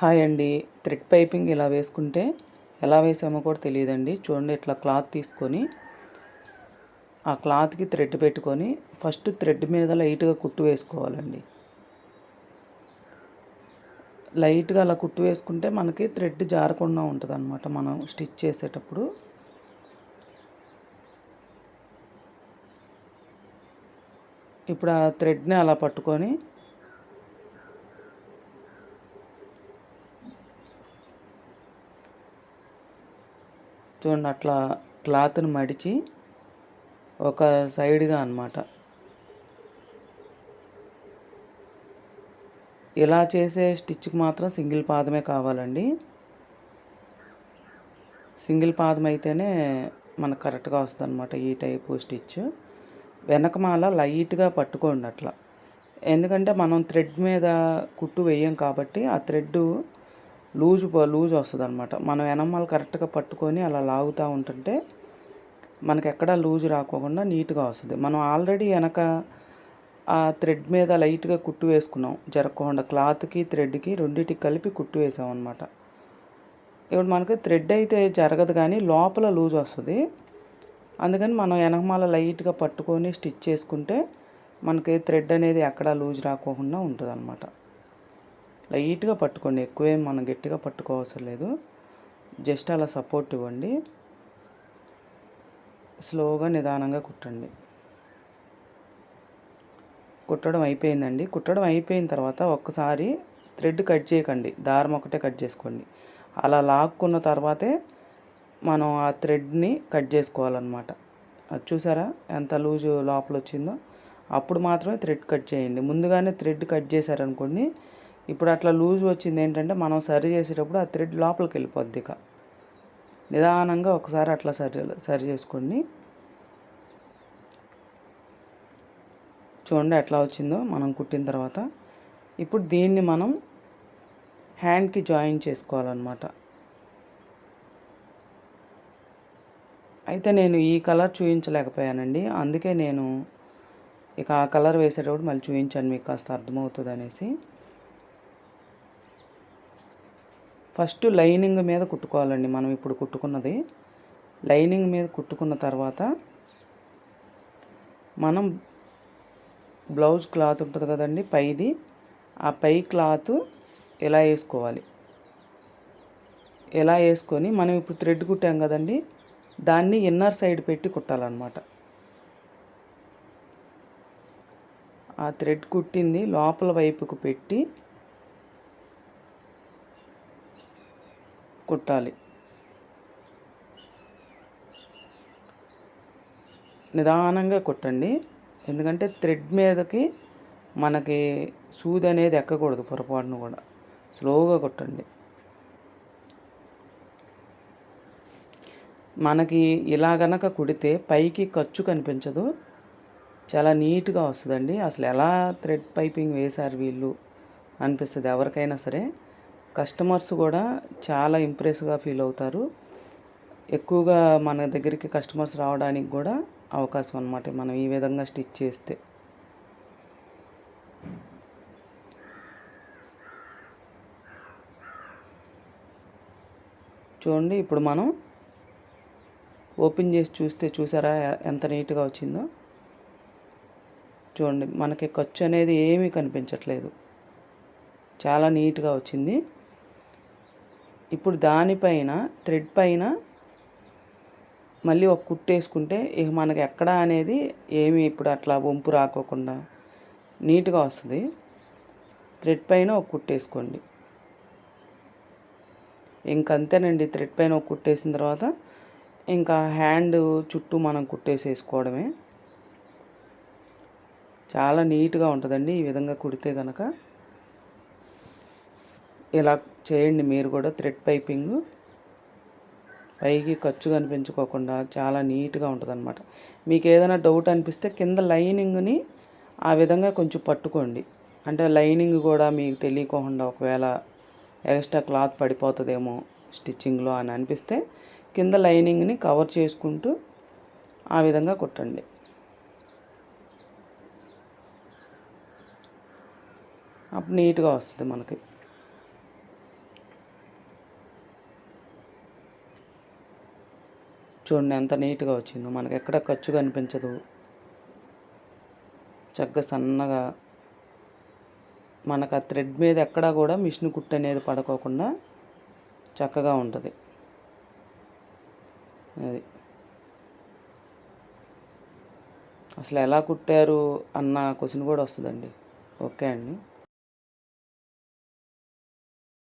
Hi అండి. Thread piping ఇలా వేసుకుంటే ఎలా వేసామో కూడా తెలియదండి. చూడండి ఇట్లా క్లాత్ తీసుకొని ఆ క్లాత్కి థ్రెడ్ పెట్టుకొని ఫస్ట్ థ్రెడ్ మీద లైట్గా కుట్టు వేసుకోవాలండి. లైట్గా అలా కుట్టు వేసుకుంటే మనకి థ్రెడ్ జారకుండా ఉంటుంది అనమాట మనం స్టిచ్ చేసేటప్పుడు. ఇప్పుడు ఆ థ్రెడ్ని అలా పట్టుకొని చూడండి అట్లా క్లాత్ని మడిచి ఒక సైడ్గా అనమాట ఇలా చేసే స్టిచ్కి మాత్రం సింగిల్ పాదమే కావాలండి. సింగిల్ పాదం అయితేనే మనకు కరెక్ట్గా వస్తుంది అనమాట ఈ టైపు స్టిచ్. వెనకమాల లైట్గా పట్టుకోండి అట్లా. ఎందుకంటే మనం థ్రెడ్ మీద కుట్టు వేయం కాబట్టి ఆ థ్రెడ్ లూజ్ లూజ్ వస్తుంది అనమాట మనం వెనమాల కరెక్ట్గా పట్టుకొని అలా లాగుతూ ఉంటుంటే మనకి ఎక్కడ లూజ్ రాకోకుండా నీట్గా వస్తుంది. మనం ఆల్రెడీ వెనక ఆ థ్రెడ్ మీద లైట్గా కుట్టు వేసుకున్నాం జరగకుండా క్లాత్కి థ్రెడ్కి రెండింటికి కలిపి కుట్టు వేసాం అనమాట ఇప్పుడు మనకి థ్రెడ్ అయితే జరగదు కానీ లోపల లూజ్ వస్తుంది. అందుకని మనం వెనకమాల లైట్గా పట్టుకొని స్టిచ్ చేసుకుంటే మనకి థ్రెడ్ అనేది ఎక్కడా లూజ్ రాకోకుండా ఉంటుంది అనమాట లైట్గా పట్టుకోండి. ఎక్కువేం మనం గట్టిగా పట్టుకోవసరం లేదు. జస్ట్ అలా సపోర్ట్ ఇవ్వండి. స్లోగా నిదానంగా కుట్టండి. కుట్టడం అయిపోయిందండి. కుట్టడం అయిపోయిన తర్వాత ఒక్కసారి థ్రెడ్ కట్ చేయకండి. దారం ఒకటే కట్ చేసుకోండి. అలా లాక్కున్న తర్వాతే మనం ఆ థ్రెడ్ని కట్ చేసుకోవాలన్నమాట. అది చూసారా? ఎంత లూజు లోపల వచ్చిందో అప్పుడు మాత్రమే థ్రెడ్ కట్ చేయండి. ముందుగానే థ్రెడ్ కట్ చేశారనుకోండి ఇప్పుడు అట్లా లూజ్ వచ్చింది ఏంటంటే మనం సరి చేసేటప్పుడు ఆ థ్రెడ్ లోపలికి వెళ్ళిపోద్ది ఇక. నిదానంగా ఒకసారి అట్లా సరి సరి చేసుకోండి. చూడండి ఎట్లా వచ్చిందో మనం కుట్టిన తర్వాత. ఇప్పుడు దీన్ని మనం హ్యాండ్కి జాయిన్ చేసుకోవాలన్నమాట. అయితే నేను ఈ కలర్ చూపించలేకపోయానండి అందుకే నేను ఇక ఆ కలర్ వేసేటప్పుడు మళ్ళీ చూపించాను మీకు కాస్త అర్థమవుతుంది అనేసి. ఫస్ట్ లైనింగ్ మీద కుట్టుకోవాలండి మనం ఇప్పుడు కుట్టుకున్నది. లైనింగ్ మీద కుట్టుకున్న తర్వాత మనం బ్లౌజ్ క్లాత్ ఉంటుంది కదండి పైది ఆ పై క్లాత్ ఎలా వేసుకోవాలి? ఎలా వేసుకొని మనం ఇప్పుడు థ్రెడ్ కుట్టాం కదండి దాన్ని ఇన్నర్ సైడ్ పెట్టి కుట్టాలన్నమాట. ఆ థ్రెడ్ కుట్టింది లోపల వైపుకు పెట్టి కుట్టాలి. నిదానంగా కుట్టండి. ఎందుకంటే థ్రెడ్ మీదకి మనకి సూది అనేది ఎక్కకూడదు పొరపాటును కూడా. స్లోగా కొట్టండి. మనకి ఇలా గనక కుడితే పైకి ఖర్చు కనిపించదు. చాలా నీట్గా వస్తుందండి. అసలు ఎలా థ్రెడ్ పైపింగ్ వేశారు వీళ్ళు? అనిపిస్తుంది. ఎవరికైనా సరే. కస్టమర్స్ కూడా చాలా ఇంప్రెస్గా ఫీల్ అవుతారు. ఎక్కువగా మన దగ్గరికి కస్టమర్స్ రావడానికి కూడా అవకాశం అనమాట మనం ఈ విధంగా స్టిచ్ చేస్తే. చూడండి ఇప్పుడు మనం ఓపెన్ చేసి చూస్తే చూసారా ఎంత నీట్గా వచ్చిందో? చూడండి మనకి ఖర్చు అనేది ఏమీ కనిపించట్లేదు. చాలా నీట్గా వచ్చింది. ఇప్పుడు దానిపైన థ్రెడ్ పైన మళ్ళీ ఒక కుట్టు వేసుకుంటే ఇక మనకి ఎక్కడ అనేది ఏమి ఇప్పుడు అట్లా వంపు రాకోకుండా నీట్గా వస్తుంది. థ్రెడ్ పైన ఒక కుట్టు వేసుకోండి. ఇంకంతేనండి థ్రెడ్ పైన ఒక కుట్టేసిన తర్వాత ఇంకా హ్యాండ్ చుట్టూ మనం కుట్టేసేసుకోవడమే చాలా నీట్గా ఉంటుందండి ఈ విధంగా కుడితే కనుక ఇలా చేయండి మీరు కూడా. Thread piping. పైకి ఖర్చు కనిపించుకోకుండా చాలా నీట్గా ఉంటుంది అనమాట మీకు ఏదైనా డౌట్ అనిపిస్తే కింద లైనింగ్ని ఆ విధంగా కొంచెం పట్టుకోండి. అంటే లైనింగ్ కూడా మీకు తెలియకుండా ఒకవేళ ఎక్స్ట్రా క్లాత్ పడిపోతుందేమో స్టిచ్చింగ్లో అని అనిపిస్తే కింద లైనింగ్ని కవర్ చేసుకుంటూ ఆ విధంగా కుట్టండి. అప్పుడు నీట్గా వస్తుంది మనకి. చూడండి ఎంత నీట్గా వచ్చిందో. మనకి ఎక్కడ ఖర్చు కనిపించదు. చక్కగా సన్నగా మనకు ఆ థ్రెడ్ మీద ఎక్కడా కూడా మిషన్ కుట్టు అనేది పడుకోకుండా చక్కగా ఉంటుంది. అది. అసలు ఎలా కుట్టారు అన్న క్వశ్చన్ కూడా వస్తుందండి. ఓకే అండి.